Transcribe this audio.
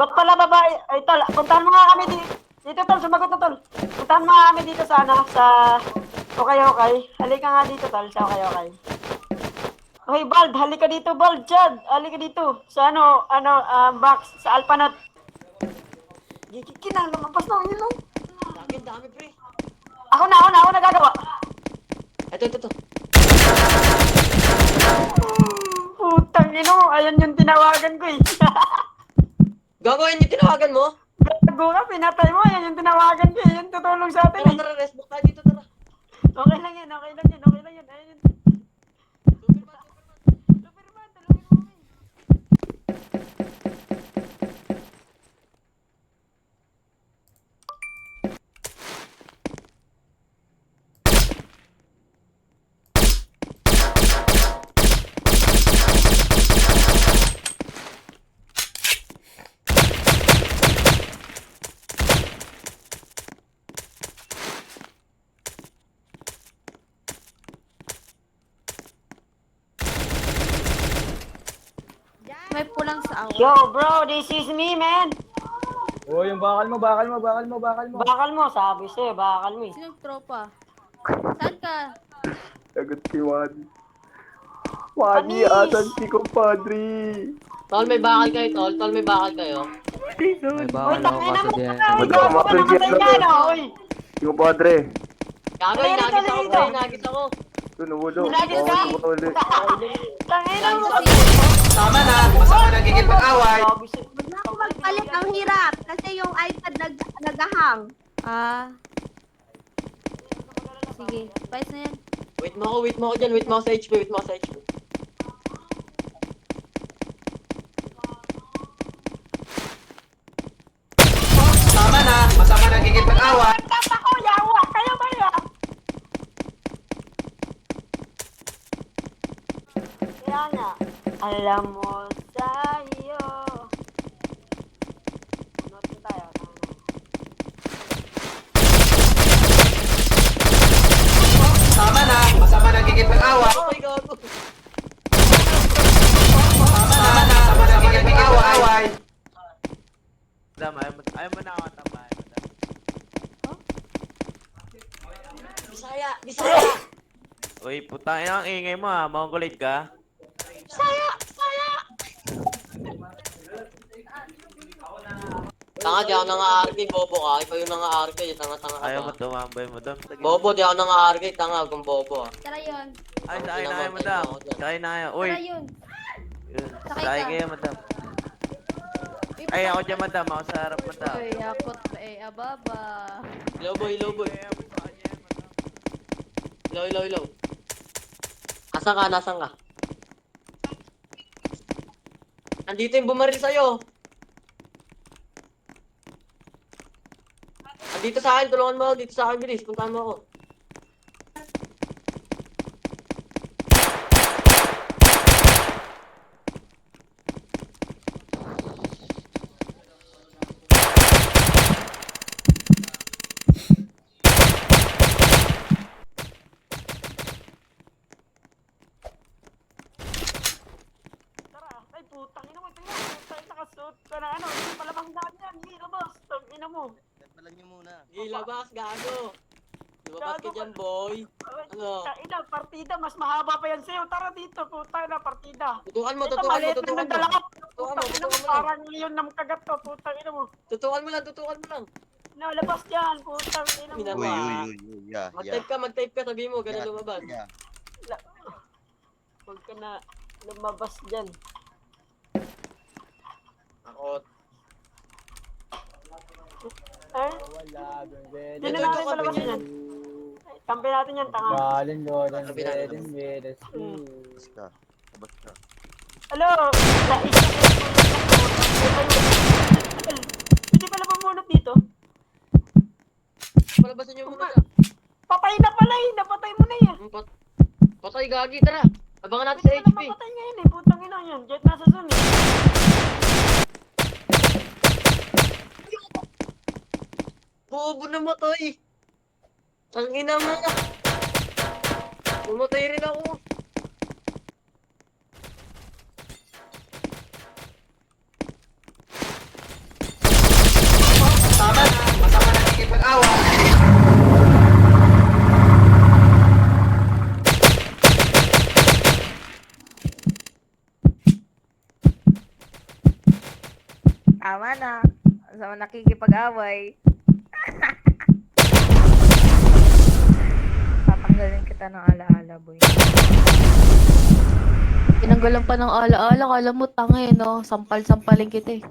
Ba't pala babae? Ay, tol, puntahan mo nga kami dito. Dito, tol, sumagot na, tol. Puntahan mo nga kami dito sa, ano, sa... Okay, okay. Halika nga dito, tol, sa okay, okay. Okay, Bald, halika dito, Bald, Chad. Halika dito. Sa ano, ano, ah, box, sa Alpanot. Kinang, lumabas na, yun lang. Akin, dami pre. Ako na, ako na, ako nagagawa. Ito, ito, ito. Putang ino, ayan yung tinawagan ko eh. Gagawin yung tinawagan mo? Gago ka, pinatay mo, ayan yung tinawagan ko eh. Yan tutulong sa atin Tara, eh. tara, rest book tayo dito, tara. Okay lang yan, okay lang yan, okay lang yan. Ayan yun. May pulang sa awa. Yo, bro, this is me, man. Oh, yung bakal mo, bakal mo, bakal mo, bakal mo. Bakal mo, sabi sa'yo, bakal mo eh. Sinong tropa? Saan ka? Sagot si Wadi. Wadi, Anis! asan si compadre? Tol, may bakal kayo, tol. Tol, may bakal kayo. May Uy, bawal ako tangina kaso mo diyan. ka, uy, Madam, gago ka, lang na, uy. Si compadre. Gago, inagis ako, dito, pre. Inagis ako. Ko ulit. Tangina mo. Tama na, masama pag-away. Sabi sa'yo. Huwag na ako magpalit. Ang hirap. Kasi yung iPad nag nagahang. Ah. Sige, pais na yan. Wait mo ako, wait mo ako dyan. Wait mo ako sa HP, wait mo ako sa HP. Tama na, masama nagiging pag-away. Nga, alam mo sa'yo. Unod ko tayo. Tama na, masama nagiging pag-away. Oh my God. Tama na, masama ayaw mo na ako madam. Bisaya, Bisaya. Uy, putang ina ang ingay mo ha, mongolid ka. Tanga, di ako nang-aarke, bobo ka. Ikaw yung nang-aarke, yung tanga-tanga ka Ayaw mo tumambay, madam. Bobo, di ako nang-aarke, tanga, kung bobo ah. Tara yun. Ay, sakay na kayo, madam. mo. Sakay na kayo. Uy, Tara yun. yun. Sakay Sakay ka. kayo, madam. Ay, ako dyan, madam. Ako sa harap, madam. Uy, yakot pa eh, ababa. Hello, boy, hello, boy. Hello, hello, hello. Asan ka, nasan ka? Andito yung bumaril sa'yo. Andito sa akin, tulungan mo ako. Dito sa akin, bilis. Puntahan mo ako. Tara, ay putang ina mo, tingnan mo, putang nakasuot ka na ano, hindi pala banggaan yan, hindi labas, tang ina mo. Sige, labas, gago. Lumabas ka dyan, boy. Ano? Tang ina, partida, mas mahaba pa yan sa'yo, tara dito, putang ina, partida. Tutukan mo, Ito, tutukan mo, maliit lang tutukan ng mo. dala ko. Tutukan mo, Putang ina mo, tutukan mo lang. parang yun ng kagat to, putang ina mo. Tutukan mo lang, tutukan mo lang. No, labas yan, putang ina mo. Ina mo. Uy, uy, uy, uy, yeah, yeah. Mag-type ka, mag-type ka, sabihin mo, ganun lumabas. yeah. Huwag ka na lumabas dyan. Ako, Eh? Wala, Hindi na natin ito, palabas ito. yan. Kampi natin yan, tanga. Balin ko, dan Sabi na, bedin, bedes. Hmm. Labas ka. Labas ka. Hello? Hindi pala pumunot dito. palabasin niyo muna. Patay na pala eh. Napatay mo na yan. Hmm, pat- Patay, gagi, tara. Abangan natin sa Hindi pala HP. mapatay ngayon eh. Putang ina yan. Jet nasa zone eh. Bobo namatay! Ang ina mo! Pumatay rin ako! Tama na! Masama na nakikipag-awa! Tama na! Nakikipag-away! Tatanggalin kita ng alaala, boy. Tinanggalan pa ng ala-ala. Kala mo tanga eh, no? Sampal-sampalin kita eh.